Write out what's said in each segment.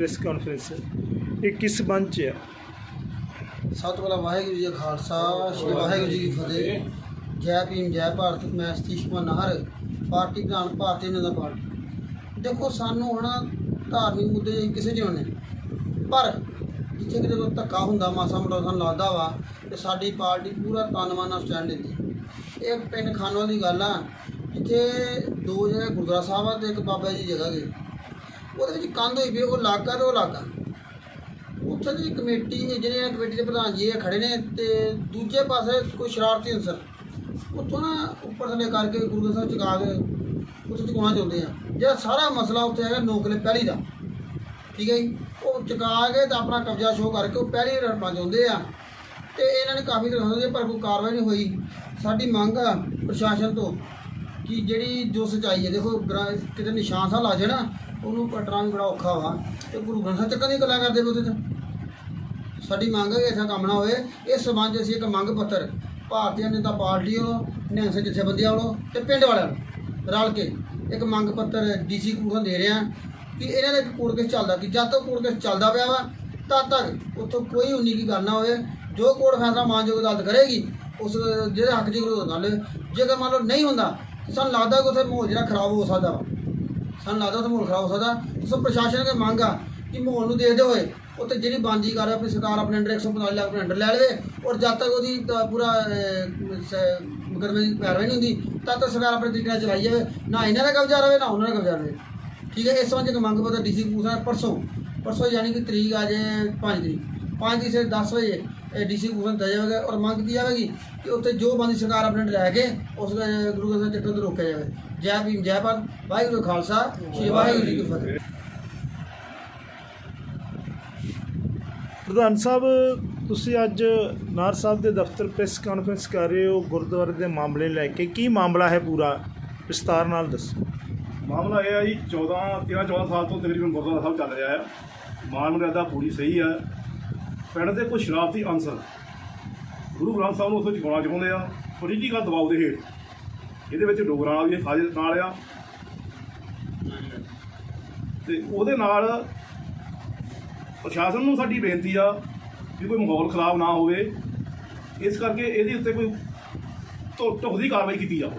Press conference, ਇਹ ਕਿਸ ਸੰਬੰਧ 'ਚ ਆ? ਸਤਿ ਤੋਂ ਵਾਹਿਗੁਰੂ ਜੀ ਕਾ ਖਾਲਸਾ, ਸ੍ਰੀ ਵਾਹਿਗੁਰੂ ਜੀ ਕੀ ਫਤਿਹ। ਜੈ ਭੀਮ, ਜੈ ਭਾਰਤ, ਮੈਂ ਸਤੀਸ਼ ਕੁਮਾਰ ਨਾਹਰ, ਪਾਰਟੀ ਪ੍ਰਧਾਨ ਭਾਰਤੀ ਜਨਤਾ ਪਾਰਟੀ। ਦੇਖੋ, ਸਾਨੂੰ ਹੁਣ ਧਾਰਮਿਕ ਮੁੱਦੇ ਕਿਸੇ ਚ ਨੇ ਪਰ ਜਿੱਥੇ ਕਿਤੇ ਕੋਈ ਧੱਕਾ ਹੁੰਦਾ, ਮਾਸਾ ਮੋਟਾ ਸਾਨੂੰ ਲੱਗਦਾ ਵਾ ਤੇ ਸਾਡੀ ਪਾਰਟੀ ਪੂਰਾ ਤਨਮਾਨ ਨਾਲ ਸਟੈਂਡ ਲੈਂਦੀ ਇਹ ਪਿੰਡ ਖਾਨੋਂ ਦੀ ਗੱਲ ਆ, ਜਿੱਥੇ ਦੋ ਜਗ੍ਹਾ ਗੁਰਦੁਆਰਾ ਸਾਹਿਬ ਆ ਤੇ ਇੱਕ ਬਾਬਾ ਜੀ ਜਗ੍ਹਾ ਗਏ ਉਹਦੇ ਵਿੱਚ ਕੰਧ ਹੋਈ ਵੀ ਉਹ ਲਾਗਾ ਤੇ ਉਹ ਲਾਗਾ ਉੱਥੇ ਦੀ ਕਮੇਟੀ ਜਿਹੜੇ ਕਮੇਟੀ ਦੇ ਪ੍ਰਧਾਨ ਜੀ ਇਹ ਖੜੇ ਨੇ ਤੇ ਦੂਜੇ ਪਾਸੇ ਕੋਈ ਸ਼ਰਾਰਤੀ ਅਨਸਰ। ਉੱਥੋਂ ਨਾ ਉੱਪਰ ਥੱਲੇ ਕਰਕੇ ਗੁਰੂ ਗ੍ਰੰਥ ਸਾਹਿਬ ਚੁਕਾ ਕੇ ਉੱਥੇ ਚੁਕਾਉਣਾ ਚਾਹੁੰਦੇ ਆ। ਜਿਹੜਾ ਸਾਰਾ ਮਸਲਾ ਉੱਥੇ ਹੈਗਾ ਨੋਕਲੇ ਪਹਿਲੀ ਦਾ। ਠੀਕ ਹੈ ਜੀ? ਉਹ ਚੁਕਾ ਕੇ ਤਾਂ ਆਪਣਾ ਕਬਜ਼ਾ ਸ਼ੋਅ ਕਰਕੇ ਉਹ ਪਹਿਲੀ ਰੜਪਾ ਚਾਹੁੰਦੇ ਆ। ਤੇ ਇਹਨਾਂ ਨੇ ਕਾਫੀ ਦਿਨ ਪਰ ਕੋਈ ਕਾਰਵਾਈ ਨਹੀਂ ਹੋਈ। ਸਾਡੀ ਮੰਗ ਆ ਪ੍ਰਸ਼ਾਸਨ ਤੋਂ ਕਿ ਜਿਹੜੀ ਜੋ ਸਚਾਈ ਹੈ, ਦੇਖੋ ਕਿਤੇ ਨਿਸ਼ਾਨ ਸਾ ਲਾ ਜਾਣਾ ਉਹਨੂੰ ਪਟਣਾ ਵੀ ਬੜਾ ਔਖਾ ਵਾ। ਤੇ ਗੁਰੂ ਗ੍ਰੰਥ ਸਾਹਿਬ ਚੱਕਣ ਦੀ ਗੱਲਾਂ ਕਰਦੇ ਪਏ ਉਹਦੇ ਤੇ ਸਾਡੀ ਮੰਗ ਹੈ ਕਿ ਐਸਾ ਕੰਮ ਨਾ ਹੋਏ ਇਸ ਸਬੰਧ ਅਸੀਂ ਇੱਕ ਮੰਗ ਪੱਤਰ ਭਾਰਤੀ ਜਨਤਾ ਪਾਰਟੀ ਵੱਲੋਂ, ਨਿਹੰਗ ਸਿੰਘ ਜਥੇਬੰਦੀਆਂ ਵੱਲੋਂ ਤੇ ਪਿੰਡ ਵਾਲਿਆਂ ਨੂੰ ਰਲ ਕੇ ਇੱਕ ਮੰਗ ਪੱਤਰ ਡੀਸੀ ਕੋਲ ਦੇ ਰਿਹਾ ਕਿ ਇਹਨਾਂ ਦਾ ਇੱਕ ਕੋਰਟ ਕੇਸ ਚੱਲਦਾ ਕਿ ਜਦ ਤੱਕ ਕੋਰਟ ਕੇਸ ਚੱਲਦਾ ਪਿਆ ਵਾ, ਤਦ ਤੱਕ ਉੱਥੋਂ ਕੋਈ ਉਨੀ ਕੀ ਕਰਨਾ ਹੋਵੇ। ਜੋ ਕੋਰਟ ਫੈਸਲਾ ਮਾਨਯੋਗ ਅਦਾਲਤ ਕਰੇਗੀ, ਉਸ ਜਿਹਦੇ ਹੱਕ 'ਚ ਵਿਰੋਧ ਨਾਲ ਜੇਕਰ ਮੰਨ ਲਓ ਨਹੀਂ ਹੁੰਦਾ, ਸਾਨੂੰ ਲੱਗਦਾ ਕਿ ਉੱਥੇ ਮਾਹੌਲ ਜਿਹੜਾ ਖਰਾਬ ਹੋ ਸਕਦਾ ਵਾ। ਸਾਨੂੰ ਲੱਗਦਾ ਉੱਥੇ ਮਾਹੌਲ ਖਰਾਬ ਹੋ ਸਕਦਾ। ਸੋ ਪ੍ਰਸ਼ਾਸਨ ਕੇ ਮੰਗ ਆ ਕਿ ਮਾਹੌਲ ਨੂੰ ਦੇਖਦੇ ਹੋਏ ਉੱਥੇ ਜਿਹੜੀ ਬਾਂਜੀ ਕਰ ਆਪਣੀ ਸਰਕਾਰ ਆਪਣੇ ਅੰਡਰ 145 ਲੱਖ ਆਪਣੇ ਅੰਡਰ ਲੈ ਲਵੇ ਔਰ ਜਦ ਤੱਕ ਉਹਦੀ ਪੂਰਾ ਮੁਕਰਮੇ ਦੀ ਪੈਰਵਾਈ ਨਹੀਂ ਹੁੰਦੀ, ਤਦ ਤੱਕ ਸਰਕਾਰ ਆਪਣੇ ਤਰੀਕੇ ਨਾਲ ਚਲਾਈ ਜਾਵੇ। ਨਾ ਇਹਨਾਂ ਦਾ ਕਬਜ਼ਾ ਰਵੇ, ਨਾ ਉਹਨਾਂ ਦਾ ਕਬਜ਼ਾ ਰਵੇ। ਠੀਕ ਹੈ, ਇਸ ਸੰਬੰਧ ਇੱਕ ਮੰਗ ਪਤਾ ਡੀਸੀ ਕਪੂਰਥਲਾ ਪਰਸੋਂ ਪਰਸੋਂ ਯਾਨੀ ਕਿ ਤਰੀਕ ਆ ਜੇ 5 ਤਰੀਕ 5 ਤਰੀਕ ਸੇ 10 ਵਜੇ ਡੀਸੀ ਕਪੂਰਥਲਾ ਦਿੱਤਾ ਜਾਵੇਗਾ ਔਰ ਮੰਗ ਕੀਤੀ ਜਾਵੇਗੀ ਕਿ ਉੱਥੇ ਜੋ ਬੰਦੀ ਸਰਕਾਰ ਆਪਣੇ ਲੈ ਕੇ ਉਸ ਅਹ, ਗੁਰੂ ਗ੍ਰੰਥ ਚੱਕਰ ਤੋਂ ਰੋਕਿਆ ਜਾਵੇ। ਜੈ ਭੀਮ ਜੈ ਭਾਰਤ ਵਾਹਿਗੁਰੂ ਖਾਲਸਾ ਸ੍ਰੀ ਵਾਹਿਗੁਰੂ ਜੀ ਕੀ ਫਤਿਹ। ਪ੍ਰਧਾਨ ਸਾਹਿਬ ਤੁਸੀਂ ਅੱਜ ਨਾਰ ਸਾਹਿਬ ਦੇ ਦਫ਼ਤਰ ਪ੍ਰੈਸ ਕਾਨਫਰੰਸ ਕਰ ਰਹੇ ਹੋ ਗੁਰਦੁਆਰੇ ਦੇ ਮਾਮਲੇ ਲੈ ਕੇ। ਕੀ ਮਾਮਲਾ ਹੈ ਪੂਰਾ? ਵਿਸਤਾਰ ਨਾਲ ਦੱਸੋ। ਮਾਮਲਾ ਇਹ ਹੈ ਜੀ 14 13 14 ਸਾਲ ਤੋਂ ਤਕਰੀਬਨ ਗੁਰਦੁਆਰਾ ਸਾਹਿਬ ਚੱਲ ਰਿਹਾ ਹੈ। ਮਾਨ ਮਰਿਆਦਾ ਪੂਰੀ ਸਹੀ ਹੈ। ਪਿੰਡ ਦੇ ਕੋਈ ਸ਼ਰਾਰਤੀ ਅਨਸਰ ਗੁਰੂ ਗ੍ਰੰਥ ਸਾਹਿਬ ਨੂੰ ਉੱਥੇ ਚੁਕਾਉਣਾ ਚਾਹੁੰਦੇ ਆ ਪੋਲੀਟੀਕਲ ਦਬਾਅ ਦੇ ਹੇਠ। ਇਹਦੇ ਵਿੱਚ ਡੋਗਰਾਂ ਵਾਲਾ ਵੀ ਹਾਜ਼ਰ ਨਾਲ ਆ। ਤੇ ਉਹਦੇ ਨਾਲ ਪ੍ਰਸ਼ਾਸਨ ਨੂੰ ਸਾਡੀ ਬੇਨਤੀ ਆ ਕਿ ਕੋਈ ਮਾਹੌਲ ਖਰਾਬ ਨਾ ਹੋਵੇ। ਇਸ ਕਰਕੇ ਇਹਦੇ ਉੱਤੇ ਕੋਈ ਧੁ- ਢੁਕਦੀ ਕਾਰਵਾਈ ਕੀਤੀ ਜਾਵੇ।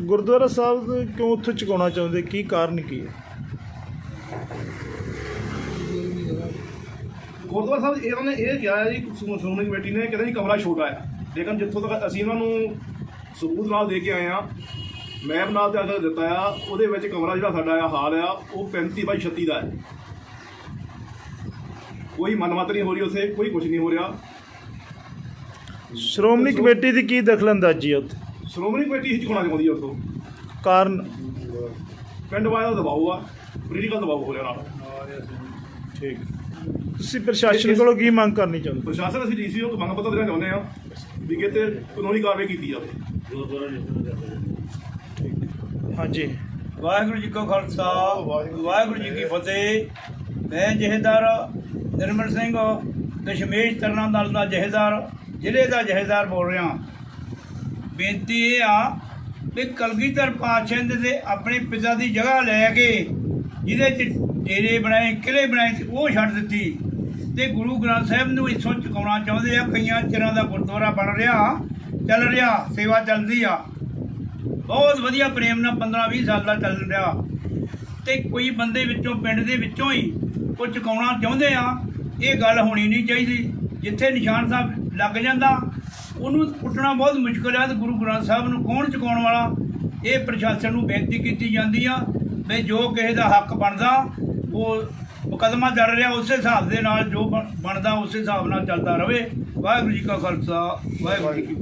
ਗੁਰਦੁਆਰਾ ਸਾਹਿਬ ਕਿਉਂ ਉੱਥੇ ਚੁਕਾਉਣਾ ਚਾਹੁੰਦੇ? ਕੀ ਕਾਰਨ ਕੀ ਹੈ? ਗੁਰਦੁਆਰਾ ਸਾਹਿਬ ਇਹਨਾਂ ਨੇ ਇਹ ਕਿਹਾ ਹੈ ਜੀ ਸ਼੍ਰੋ- ਸ਼੍ਰੋਮਣੀ ਕਮੇਟੀ ਨੇ ਕਹਿੰਦੇ ਜੀ ਕਮਰਾ ਛੋਟਾ ਹੈ। ਲੇਕਿਨ ਜਿੱਥੋਂ ਤੱਕ ਅਸੀਂ ਇਹਨਾਂ ਨੂੰ ਸਬੂਤ ਨਾਲ ਦੇ ਕੇ ਆਏ ਆ ਮੈਪ ਨਾਲ ਤੇ ਅਗਰ ਦਿੱਤਾ ਆ ਉਹਦੇ ਵਿੱਚ ਕਮਰਾ ਜਿਹੜਾ ਸਾਡਾ ਆ ਹਾਲ ਆ ਉਹ 35 ਬਾਈ 36 ਦਾ ਹੈ। ਕੋਈ ਮਨਮਤ ਨਹੀਂ ਹੋ ਰਹੀ ਉਥੇ ਕੋਈ ਕੁਝ ਨਹੀਂ ਹੋ ਰਿਹਾ। ਸ਼੍ਰੋਮਣੀ ਕਮੇਟੀ ਦੀ ਕੀ ਦਖਲਅੰਦਾਜ਼ੀ ਹੈ ਉੱਥੇ? ਸ਼੍ਰੋਮਣੀ ਕਮੇਟੀ ਹੀ ਚੁਕਾਉਣਾ ਚਾਹੁੰਦੀ ਹੈ ਉਥੋਂ। ਕਾਰਨ? ਪਿੰਡ ਵਾਲਿਆਂ ਦਾ ਦਬਾਅ ਆ ਪੋਲੀਟੀਕਲ ਦਬਾਅ ਹੋ ਰਿਹਾ ਨਾਲ। ਠੀਕ। ਤੁਸੀਂ ਪ੍ਰਸ਼ਾਸਨ ਕੋਲੋਂ ਕੀ ਮੰਗ ਕਰਨੀ ਚਾਹੁੰਦੇ? ਪ੍ਰਸ਼ਾਸਨ ਅਸੀਂ ਡੀਸੀ ਨੂੰ ਮੰਗ ਪੱਤਰ ਦੇਣਾ ਚਾਹੁੰਦੇ ਆ ਵੀ ਕਿਤੇ ਕਾਨੂੰਨੀ ਕਾਰਵਾਈ ਕੀਤੀ ਜਾਵੇ। ਹਾਂਜੀ। ਵਾਹਿਗੁਰੂ ਜੀ ਕਾ ਖਾਲਸਾ ਵਾਹਿਗੁਰੂ ਜੀ ਕੀ ਫਤਿਹ। ਮੈਂ ਜਹੇਦਾਰ ਨਿਰਮਲ ਸਿੰਘ ਦਸ਼ਮੇਸ਼ ਤਰਨਾ ਦਲ ਦਾ ਜਹੇਦਾਰ ਜ਼ਿਲ੍ਹੇ ਦਾ ਜਹੇਦਾਰ ਬੋਲ ਰਿਹਾ ਬੇਨਤੀ ਇਹ ਆ ਵੀ ਕਲਗੀਧਰ ਪਾਤਸ਼ਾਹ ਦੇ ਤੇ ਆਪਣੇ ਪਿਤਾ ਦੀ ਜਗ੍ਹਾ ਲੈ ਕੇ ਜਿਹਦੇ ਚ ਡੇਰੇ ਬਣਾਏ ਕਿਲੇ ਬਣਾਏ ਸੀ, ਉਹ ਛੱਡ ਦਿੱਤੀ। ਤੇ ਗੁਰੂ ਗ੍ਰੰਥ ਸਾਹਿਬ ਨੂੰ ਇੱਥੋਂ ਚੁਕਾਉਣਾ ਚਾਹੁੰਦੇ ਆ, ਕਈਆਂ ਚਿਰਾਂ ਦਾ ਗੁਰਦੁਆਰਾ ਬਣ ਰਿਹਾ, ਚੱਲ ਰਿਹਾ, ਸੇਵਾ ਚੱਲਦੀ ਆ। ਬਹੁਤ ਵਧੀਆ ਪ੍ਰੇਮ ਨਾਲ 15 20 ਸਾਲ ਦਾ ਚੱਲ ਰਿਹਾ। ਤੇ ਕੋਈ ਬੰਦੇ ਵਿੱਚੋਂ, ਪਿੰਡ ਦੇ ਵਿੱਚੋਂ ਹੀ ਉਹ ਚੁਕਾਉਣਾ ਚਾਹੁੰਦੇ ਆ, ਇਹ ਗੱਲ ਹੋਣੀ ਨਹੀਂ ਚਾਹੀਦੀ। ਜਿੱਥੇ ਨਿਸ਼ਾਨ ਸਾਹਿਬ ਲੱਗ ਜਾਂਦਾ, ਉਹਨੂੰ ਪੁੱਟਣਾ ਬਹੁਤ ਮੁਸ਼ਕਲ ਆ, ਤੇ ਗੁਰੂ ਗ੍ਰੰਥ ਸਾਹਿਬ ਨੂੰ ਕੌਣ ਚੁਕਾਉਣ ਵਾਲਾ? ਇਹ ਪ੍ਰਸ਼ਾਸਨ ਨੂੰ ਬੇਨਤੀ ਕੀਤੀ ਜਾਂਦੀ ਆ, ਵੀ ਜੋ ਕਿਸੇ ਦਾ ਹੱਕ ਬਣਦਾ ਉਹ ਮੁਕੱਦਮਾ ਚੱਲ ਰਿਹਾ ਉਸੇ ਹਿਸਾਬ ਦੇ ਨਾਲ ਜੋ ਬਣ- ਬਣਦਾ ਉਸੇ ਹਿਸਾਬ ਨਾਲ ਚੱਲਦਾ ਰਵੇ ਵਾਹਿਗੁਰੂ ਜੀ ਕਾ ਖਾਲਸਾ, ਵਾਹਿਗੁਰੂ ਜੀ ਕੀ ਫਤਿਹ।